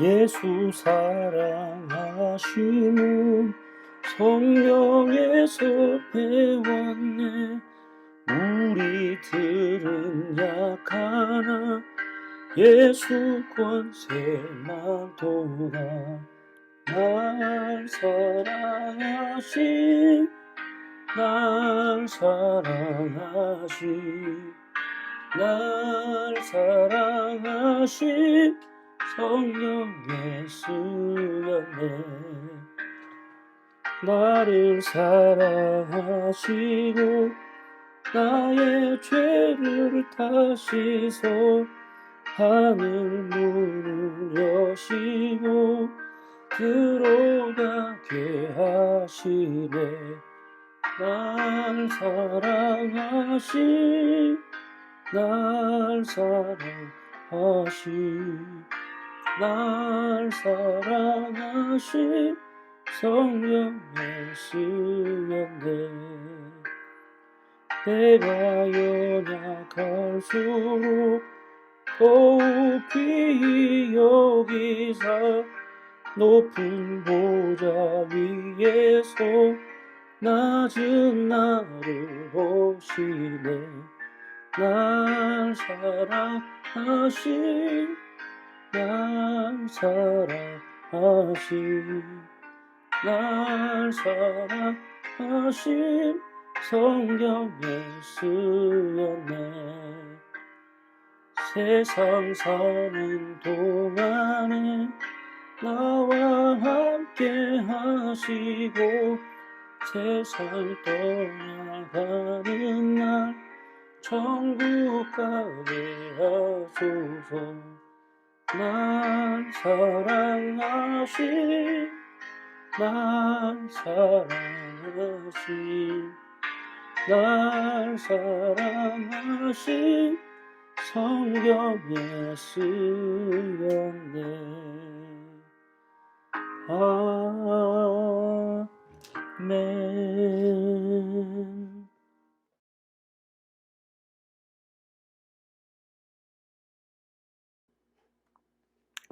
예수 사랑하심은 성령에서 배웠네. 우리들은 약하나 예수 권세만 도다 날 사랑하신 날 사랑하신 날 사랑하신 성령 예수였네 나를 사랑하시고 나의 죄를 다시서 하늘 문을 여시고 들어가게 하시네. 날 사랑하시 날 사랑하시 날 사랑하시 성령 예수였네 내가 연약할수록 더욱히 여기사 높은 보좌 위에서 낮은 나를 보시네. 날 사랑하신 날 사랑하신 날 사랑하신 성령 예수였네 세상 사는 동안에 나와 함께 하시고 세상 떠나가는 날 천국 가게 하소서 날 사랑하신 날 사랑하신 날 사랑하신 성령 예수였네 아멘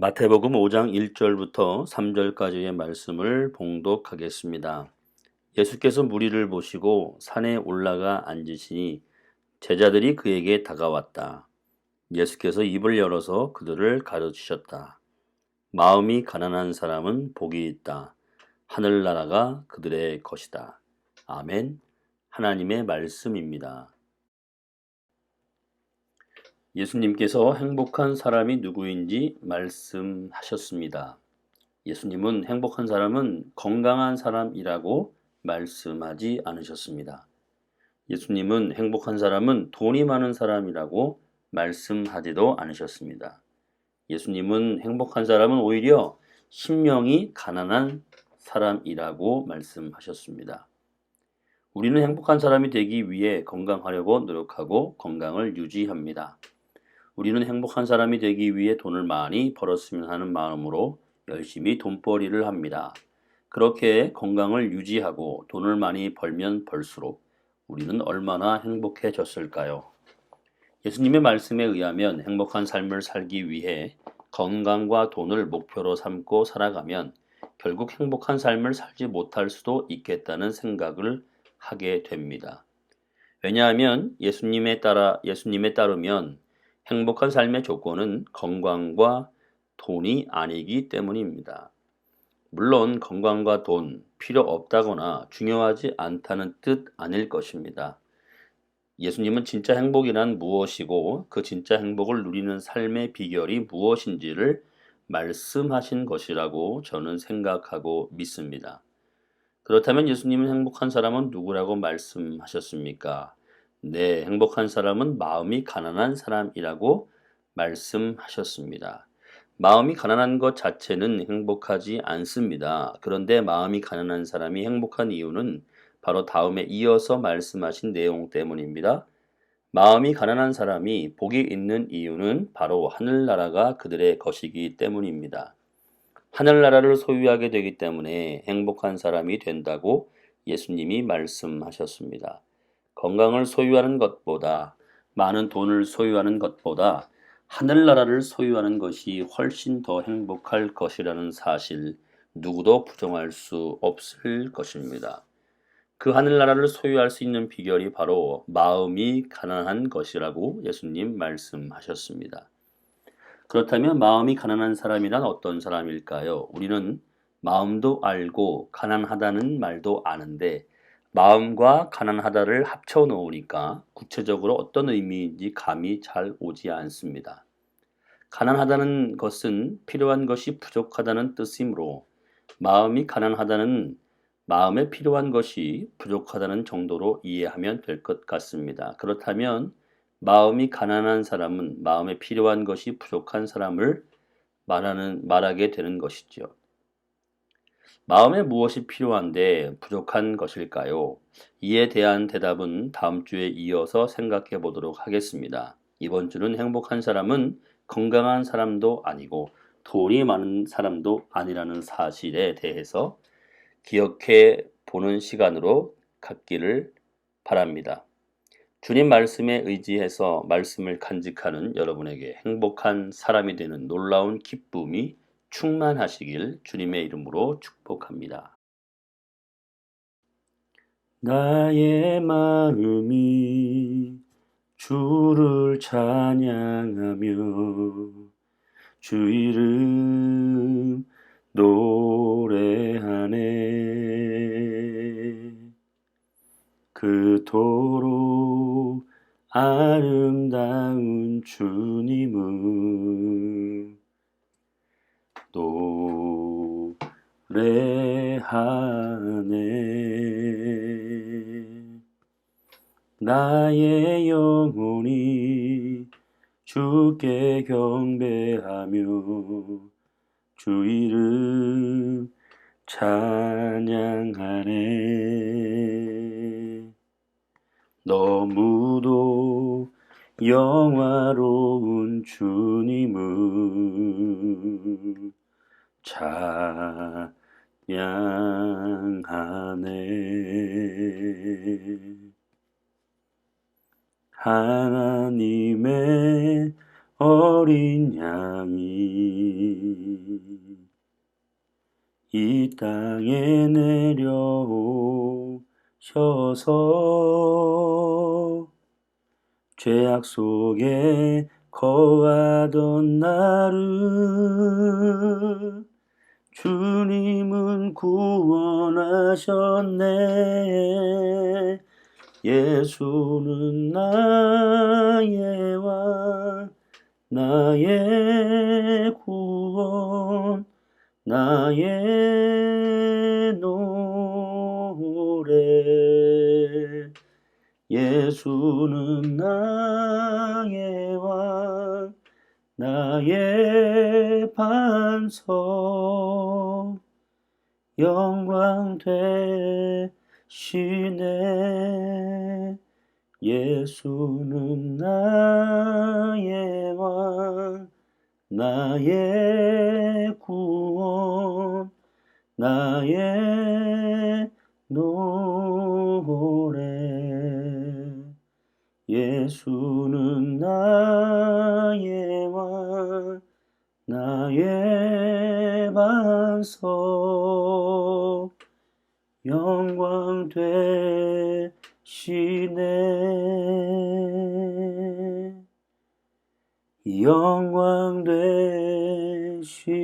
마태복음 5장 1절부터 3절까지의 말씀을 봉독하겠습니다. 예수께서 무리를 보시고 산에 올라가 앉으시니 제자들이 그에게 다가왔다. 예수께서 입을 열어서 그들을 가르치셨다. 마음이 가난한 사람은 복이 있다. 하늘나라가 그들의 것이다. 아멘. 하나님의 말씀입니다. 예수님께서 행복한 사람이 누구인지 말씀하셨습니다. 예수님은 행복한 사람은 건강한 사람이라고 말씀하지 않으셨습니다. 예수님은 행복한 사람은 돈이 많은 사람이라고 말씀하지도 않으셨습니다. 예수님은 행복한 사람은 오히려 심령이 가난한 사람이라고 말씀하셨습니다. 우리는 행복한 사람이 되기 위해 건강하려고 노력하고 건강을 유지합니다. 우리는 행복한 사람이 되기 위해 돈을 많이 벌었으면 하는 마음으로 열심히 돈벌이를 합니다. 그렇게 건강을 유지하고 돈을 많이 벌면 벌수록 우리는 얼마나 행복해졌을까요? 예수님의 말씀에 의하면 행복한 삶을 살기 위해 건강과 돈을 목표로 삼고 살아가면 결국 행복한 삶을 살지 못할 수도 있겠다는 생각을 하게 됩니다. 왜냐하면 예수님에 따라 예수님에 따르면 행복한 삶의 조건은 건강과 돈이 아니기 때문입니다. 물론 건강과 돈 필요 없다거나 중요하지 않다는 뜻 아닐 것입니다. 예수님은 진짜 행복이란 무엇이고 그 진짜 행복을 누리는 삶의 비결이 무엇인지를 말씀하신 것이라고 저는 생각하고 믿습니다. 그렇다면 예수님은 행복한 사람은 누구라고 말씀하셨습니까? 네, 행복한 사람은 마음이 가난한 사람이라고 말씀하셨습니다. 마음이 가난한 것 자체는 행복하지 않습니다. 그런데 마음이 가난한 사람이 행복한 이유는 바로 다음에 이어서 말씀하신 내용 때문입니다. 마음이 가난한 사람이 복이 있는 이유는 바로 하늘나라가 그들의 것이기 때문입니다. 하늘나라를 소유하게 되기 때문에 행복한 사람이 된다고 예수님이 말씀하셨습니다. 건강을 소유하는 것보다 많은 돈을 소유하는 것보다 하늘나라를 소유하는 것이 훨씬 더 행복할 것이라는 사실 누구도 부정할 수 없을 것입니다. 그 하늘나라를 소유할 수 있는 비결이 바로 마음이 가난한 것이라고 예수님 말씀하셨습니다. 그렇다면 마음이 가난한 사람이란 어떤 사람일까요? 우리는 마음도 알고 가난하다는 말도 아는데 마음과 가난하다를 합쳐 놓으니까 구체적으로 어떤 의미인지 감이 잘 오지 않습니다. 가난하다는 것은 필요한 것이 부족하다는 뜻이므로 마음이 가난하다는 마음에 필요한 것이 부족하다는 정도로 이해하면 될 것 같습니다. 그렇다면 마음이 가난한 사람은 마음에 필요한 것이 부족한 사람을 말하는 말하게 되는 것이죠. 마음에 무엇이 필요한데 부족한 것일까요? 이에 대한 대답은 다음 주에 이어서 생각해 보도록 하겠습니다. 이번 주는 행복한 사람은 건강한 사람도 아니고 돈이 많은 사람도 아니라는 사실에 대해서 기억해 보는 시간으로 갖기를 바랍니다. 주님 말씀에 의지해서 말씀을 간직하는 여러분에게 행복한 사람이 되는 놀라운 기쁨이 충만하시길 주님의 이름으로 축복합니다. 나의 마음이 주를 찬양하며 주 이름 노래하네 그토록 아름다운 주님을 노래하네. 나의 영혼이 주께 경배하며 주 이름 찬양하네. 너무도 영화로운 주님을 찬양하네. 하나님의 어린 양이 이 땅에 내려오셔서 죄악 속에 거하던 나를 주님은 구원하셨네. 예수는 나의 왕, 나의 구원, 나의 노래. 예수는 나의 왕, 나의 반석, 영광 되시네. 예수는 나의 왕, 나의 영광 되시네. 영광 되시네